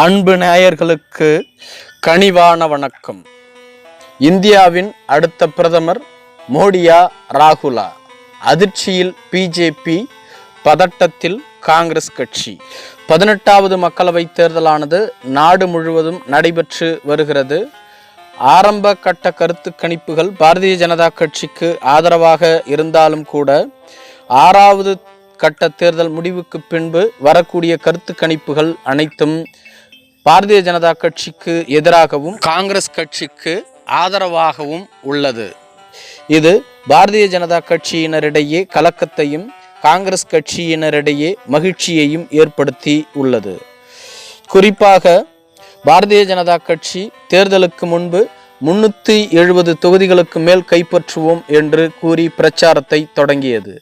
அன்பு நேயர்களுக்கு கனிவான வணக்கம். இந்தியாவின் அடுத்த பிரதமர் மோடியா ராகுலா. அதிர்ச்சியில் பிஜேபி பதட்டத்தில் காங்கிரஸ் கட்சி. பதினெட்டாவது மக்களவைத் தேர்தலானது நாடு முழுவதும் நடைபெற்று வருகிறது. ஆரம்ப கட்ட கருத்து கணிப்புகள் பாரதிய ஜனதா கட்சிக்கு ஆதரவாக இருந்தாலும் கூட ஆறாவது கட்ட தேர்தல் முடிவுக்கு பின்பு வரக்கூடிய கருத்து கணிப்புகள் அனைத்தும் பாரதிய ஜனதா கட்சிக்கு எதிராகவும் காங்கிரஸ் கட்சிக்கு ஆதரவாகவும் உள்ளது. இது பாரதிய ஜனதா கட்சியினரிடையே கலக்கத்தையும் காங்கிரஸ் கட்சியினரிடையே மகிழ்ச்சியையும் ஏற்படுத்தி உள்ளது. குறிப்பாக பாரதிய ஜனதா கட்சி தேர்தலுக்கு முன்பு முன்னூற்றி எழுபது தொகுதிகளுக்கு மேல் கைப்பற்றுவோம் என்று கூறி பிரச்சாரத்தை தொடங்கியது.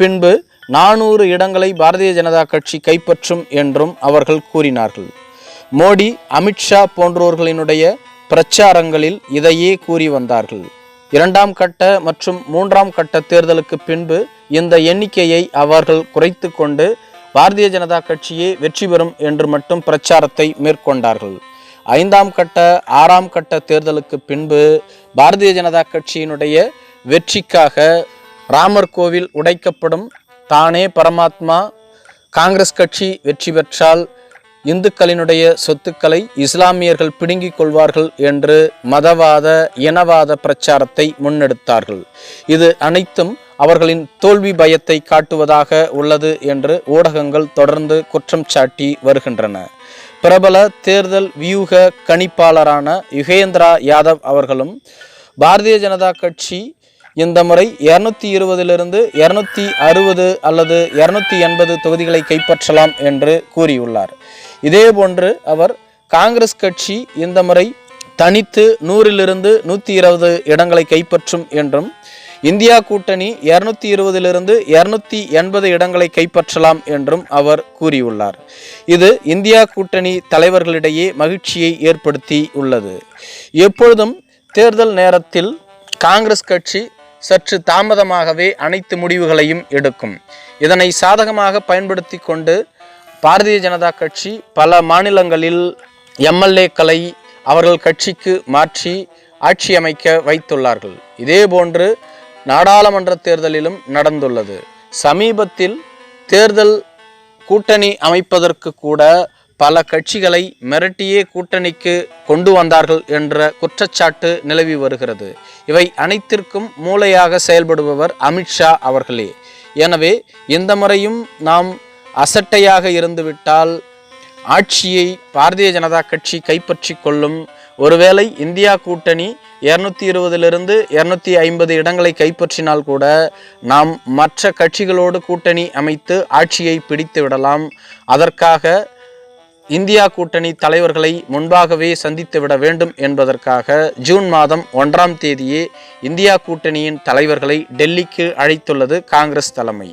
பின்பு நானூறு இடங்களை பாரதிய ஜனதா கட்சி கைப்பற்றும் என்றும் அவர்கள் கூறினார்கள். மோடி அமித்ஷா போன்றோர்களினுடைய பிரச்சாரங்களில் இதையே கூறி வந்தார்கள். இரண்டாம் கட்ட மற்றும் மூன்றாம் கட்ட தேர்தலுக்கு பின்பு இந்த எண்ணிக்கையை அவர்கள் குறைத்து கொண்டு பாரதிய ஜனதா கட்சியே வெற்றி பெறும் என்று மட்டும் பிரச்சாரத்தை மேற்கொண்டார்கள். ஐந்தாம் கட்ட ஆறாம் கட்ட தேர்தலுக்கு பின்பு பாரதிய ஜனதா கட்சியினுடைய வெற்றிக்காக ராமர் கோவில் உடைக்கப்படும். தானே பரமாத்மா காங்கிரஸ் கட்சி வெற்றி பெற்றால் இந்துக்களினுடைய சொத்துக்களை இஸ்லாமியர்கள் பிடுங்கிக் கொள்வார்கள் என்று மதவாத இனவாத பிரச்சாரத்தை முன்னெடுத்தார்கள். இது அனைத்தும் அவர்களின் தோல்வி பயத்தை காட்டுவதாக உள்ளது என்று ஊடகங்கள் தொடர்ந்து குற்றம் சாட்டி வருகின்றன. பிரபல தேர்தல் வியூக கணிப்பாளரான யுகேந்திரா யாதவ் அவர்களும் பாரதிய ஜனதா கட்சி இந்த முறை இருநூத்தி இருபதிலிருந்து இருநூத்தி அறுபது அல்லது இருநூத்தி எண்பது தொகுதிகளை கைப்பற்றலாம் என்று கூறியுள்ளார். இதேபோன்று அவர் காங்கிரஸ் கட்சி இந்த முறை தனித்து நூறிலிருந்து நூற்றி இருபது இடங்களை கைப்பற்றும் என்றும் இந்தியா கூட்டணி இருநூத்தி இருபதிலிருந்து இருநூத்தி எண்பது இடங்களை கைப்பற்றலாம் என்றும் அவர் கூறியுள்ளார். இது இந்தியா கூட்டணி தலைவர்களிடையே மகிழ்ச்சியை ஏற்படுத்தி உள்ளது எப்பொழுதும் தேர்தல் நேரத்தில் காங்கிரஸ் கட்சி சற்று தாமதமாகவே அனைத்து முடிவுகளையும் எடுக்கும். இதனை சாதகமாக பயன்படுத்தி கொண்டு பாரதிய ஜனதா கட்சி பல மாநிலங்களில் எம்எல்ஏக்களை அவர்கள் கட்சிக்கு மாற்றி ஆட்சி அமைக்க வைத்துள்ளார்கள். இதேபோன்று நாடாளுமன்ற தேர்தலிலும் நடந்துள்ளது. சமீபத்தில் தேர்தல் கூட்டணி அமைப்பதற்கு கூட பல கட்சிகளை மிரட்டியே கூட்டணிக்கு கொண்டு வந்தார்கள் என்ற குற்றச்சாட்டு நிலவி வருகிறது. இவை அனைத்திற்கும் மூளையாக செயல்படுபவர் அமித்ஷா அவர்களே. எனவே இந்த முறையும் நாம் அசட்டையாக இருந்துவிட்டால் ஆட்சியை பாரதிய ஜனதா கட்சி கைப்பற்றி கொள்ளும். ஒருவேளை இந்தியா கூட்டணி இரநூத்தி இருபதிலிருந்து இருநூத்தி ஐம்பது இடங்களை கைப்பற்றினால் கூட நாம் மற்ற கட்சிகளோடு கூட்டணி அமைத்து ஆட்சியை பிடித்து விடலாம். அதற்காக இந்தியா கூட்டணி தலைவர்களை முன்பாகவே சந்தித்து விட வேண்டும் என்பதற்காக ஜூன் மாதம் ஒன்றாம் தேதியே இந்தியா கூட்டணியின் தலைவர்களை டெல்லிக்கு அழைத்துள்ளது காங்கிரஸ் தலைமை.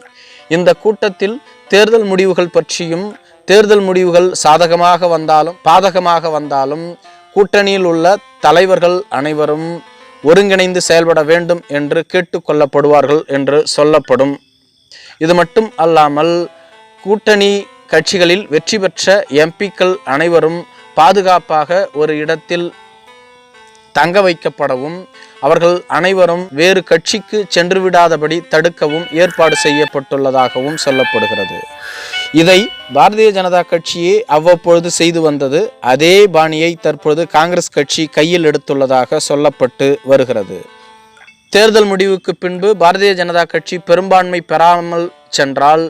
இந்த கூட்டத்தில் தேர்தல் முடிவுகள் பற்றியும் தேர்தல் முடிவுகள் சாதகமாக வந்தாலும் பாதகமாக வந்தாலும் கூட்டணியில் உள்ள தலைவர்கள் அனைவரும் ஒருங்கிணைந்து செயல்பட வேண்டும் என்று கேட்டுக்கொள்ளப்படுவார்கள் என்று சொல்லப்படும். இது மட்டும் அல்லாமல் கூட்டணி கட்சிகளில் வெற்றி பெற்ற எம்பிக்கள் அனைவரும் பாதுகாப்பாக ஒரு இடத்தில் தங்க வைக்கப்படவும் அவர்கள் அனைவரும் வேறு கட்சிக்கு சென்று விடாதபடி தடுக்கவும் ஏற்பாடு செய்யப்பட்டுள்ளதாகவும் சொல்லப்படுகிறது. இதை பாரதிய ஜனதா கட்சியே அவ்வப்பொழுது செய்து வந்தது அதே பாணியை தற்பொழுது காங்கிரஸ் கட்சி கையில் எடுத்துள்ளதாக சொல்லப்பட்டு வருகிறது. தேர்தல் முடிவுக்கு பின்பு பாரதிய ஜனதா கட்சி பெரும்பான்மை பெறாமல் சென்றால்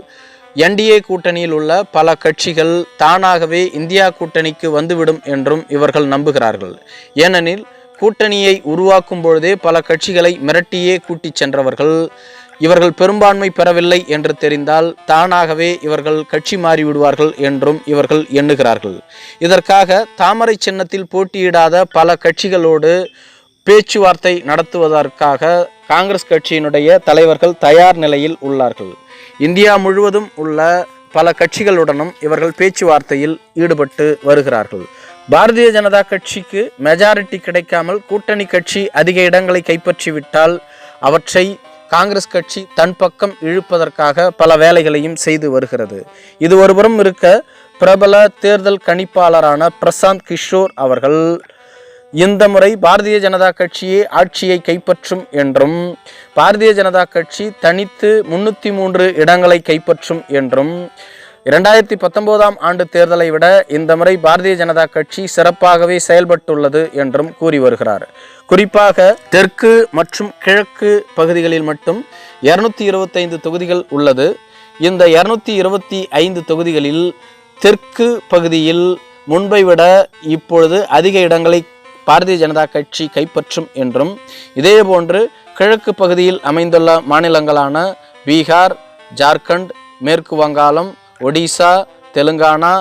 என்டிஏ கூட்டணியில் உள்ள பல கட்சிகள் தானாகவே இந்தியா கூட்டணிக்கு வந்துவிடும் என்றும் இவர்கள் நம்புகிறார்கள். ஏனெனில் கூட்டணியை உருவாக்கும் பொழுதே பல கட்சிகளை மிரட்டியே கூட்டிச் சென்றவர்கள் இவர்கள் பெரும்பான்மை பெறவில்லை என்று தெரிந்தால் தானாகவே இவர்கள் கட்சி மாறிவிடுவார்கள் என்றும் இவர்கள் எண்ணுகிறார்கள். இதற்காக தாமரை சின்னத்தில் போட்டியிடாத பல கட்சிகளோடு பேச்சுவார்த்தை நடத்துவதற்காக காங்கிரஸ் கட்சியினுடைய தலைவர்கள் தயார் நிலையில் உள்ளார்கள். இந்தியா முழுவதும் உள்ள பல கட்சிகளுடனும் இவர்கள் பேச்சுவார்த்தையில் ஈடுபட்டு வருகிறார்கள். பாரதிய ஜனதா கட்சிக்கு மெஜாரிட்டி கிடைக்காமல் கூட்டணி கட்சி அதிக இடங்களை கைப்பற்றிவிட்டால் அவற்றை காங்கிரஸ் கட்சி தன் பக்கம் இழுப்பதற்காக பல வேலைகளையும் செய்து வருகிறது. இது ஒருபுறம் இருக்க பிரபல தேர்தல் கணிப்பாளரான பிரசாந்த் கிஷோர் அவர்கள் இந்த முறை பாரதிய ஜனதா கட்சியே ஆட்சியை கைப்பற்றும் என்றும் பாரதிய ஜனதா கட்சி தனித்து முன்னூற்றி மூன்று இடங்களை கைப்பற்றும் என்றும் இரண்டாயிரத்தி பத்தொன்பதாம் ஆண்டு தேர்தலை விட இந்த முறை பாரதிய ஜனதா கட்சி சிறப்பாகவே செயல்பட்டுள்ளது என்றும் கூறி வருகிறார். குறிப்பாக தெற்கு மற்றும் கிழக்கு பகுதிகளில் மட்டும் இருநூத்தி இருபத்தைந்து தொகுதிகள் உள்ளது. இந்த இருநூத்தி இருபத்தி ஐந்து தொகுதிகளில் தெற்கு பகுதியில் முன்பை விட இப்பொழுது அதிக இடங்களை பாரதிய ஜனதா கட்சி கைப்பற்றும் என்றும் இதேபோன்று கிழக்கு பகுதியில் அமைந்துள்ள மாநிலங்களான பீகார் ஜார்க்கண்ட் மேற்கு வங்காளம் ஒடிசா தெலுங்கானா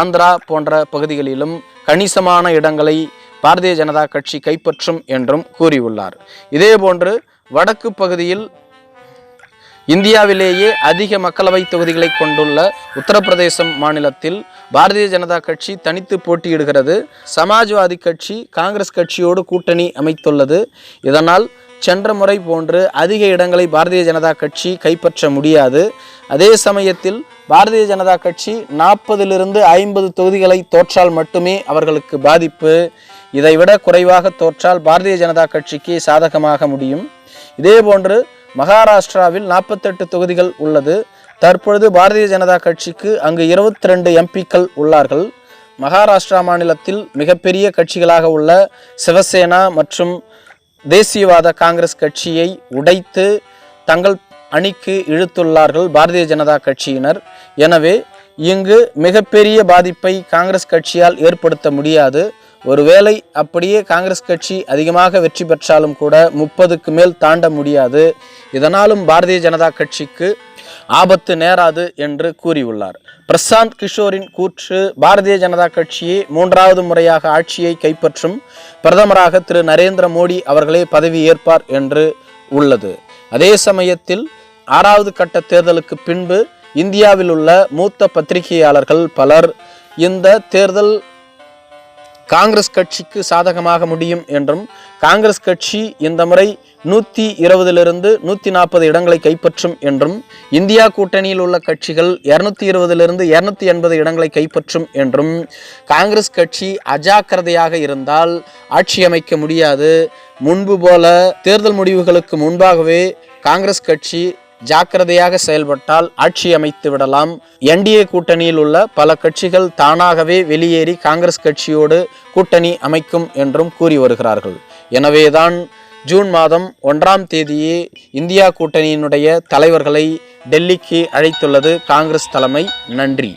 ஆந்திரா போன்ற பகுதிகளிலும் கணிசமான இடங்களை பாரதிய ஜனதா கட்சி கைப்பற்றும் என்றும் கூறியுள்ளார். இதேபோன்று வடக்கு பகுதியில் இந்தியாவிலேயே அதிக மக்களவை தொகுதிகளை கொண்டுள்ள உத்தரப்பிரதேசம் மாநிலத்தில் பாரதிய ஜனதா கட்சி தனித்து போட்டியிடுகிறது. சமாஜ்வாதி கட்சி காங்கிரஸ் கட்சியோடு கூட்டணி அமைத்துள்ளது. இதனால் சென்ற முறை போன்று அதிக இடங்களை பாரதிய ஜனதா கட்சி கைப்பற்ற முடியாது. அதே சமயத்தில் பாரதிய ஜனதா கட்சி நாற்பதிலிருந்து ஐம்பது தொகுதிகளை தோற்றால் மட்டுமே அவர்களுக்கு பாதிப்பு. இதைவிட குறைவாக தோற்றால் பாரதிய ஜனதா கட்சிக்கு சாதகமாக முடியும். இதேபோன்று மகாராஷ்டிராவில் நாற்பத்தெட்டு தொகுதிகள் உள்ளது. தற்பொழுது பாரதிய ஜனதா கட்சிக்கு அங்கு இருபத்தி ரெண்டு எம்பிக்கள் உள்ளார்கள். மகாராஷ்டிரா மாநிலத்தில் மிகப்பெரிய கட்சிகளாக உள்ள சிவசேனா மற்றும் தேசியவாத காங்கிரஸ் கட்சியை உடைத்து தங்கள் அணிக்கு இழுத்துள்ளார்கள் பாரதிய ஜனதா கட்சியினர். எனவே இங்கு மிகப்பெரிய பாதிப்பை காங்கிரஸ் கட்சியால் ஏற்படுத்த முடியாது. ஒருவேளை அப்படியே காங்கிரஸ் கட்சி அதிகமாக வெற்றி பெற்றாலும் கூட முப்பதுக்கு மேல் தாண்ட முடியாது. இதனாலும் பாரதிய ஜனதா கட்சிக்கு ஆபத்து நேராது என்று கூறியுள்ளார். பிரசாந்த் கிஷோரின் கூற்று பாரதிய ஜனதா கட்சியை மூன்றாவது முறையாக ஆட்சியை கைப்பற்றும் பிரதமராக திரு நரேந்திர மோடி அவர்களே பதவி ஏற்பார் என்று உள்ளது. அதே சமயத்தில் ஆறாவது கட்ட தேர்தலுக்கு பின்பு இந்தியாவில் உள்ள மூத்த பத்திரிகையாளர்கள் பலர் இந்த தேர்தல் காங்கிரஸ் கட்சிக்கு சாதகமாக முடியும் என்றும் காங்கிரஸ் கட்சி இந்த முறை நூற்றி இருபதிலிருந்து நூற்றி நாற்பது இடங்களை கைப்பற்றும் என்றும் இந்தியா கூட்டணியில் உள்ள கட்சிகள் இரநூத்தி இருபதிலிருந்து இரநூத்தி எண்பது இடங்களை கைப்பற்றும் என்றும் காங்கிரஸ் கட்சி அஜாக்கிரதையாக இருந்தால் ஆட்சி அமைக்க முடியாது. முன்பு போல தேர்தல் முடிவுகளுக்கு முன்பாகவே காங்கிரஸ் கட்சி ஜாக்கிரதையாக செயல்பட்டால் ஆட்சி அமைத்து விடலாம். என்டிஏ கூட்டணியில் உள்ள பல கட்சிகள் தானாகவே வெளியேறி காங்கிரஸ் கட்சியோடு கூட்டணி அமைக்கும் என்றும் கூறி வருகிறார்கள். எனவேதான் ஜூன் மாதம் ஒன்றாம் தேதியே இந்தியா கூட்டணியினுடைய தலைவர்களை டெல்லிக்கு அழைத்துள்ளது காங்கிரஸ் தலைமை. நன்றி.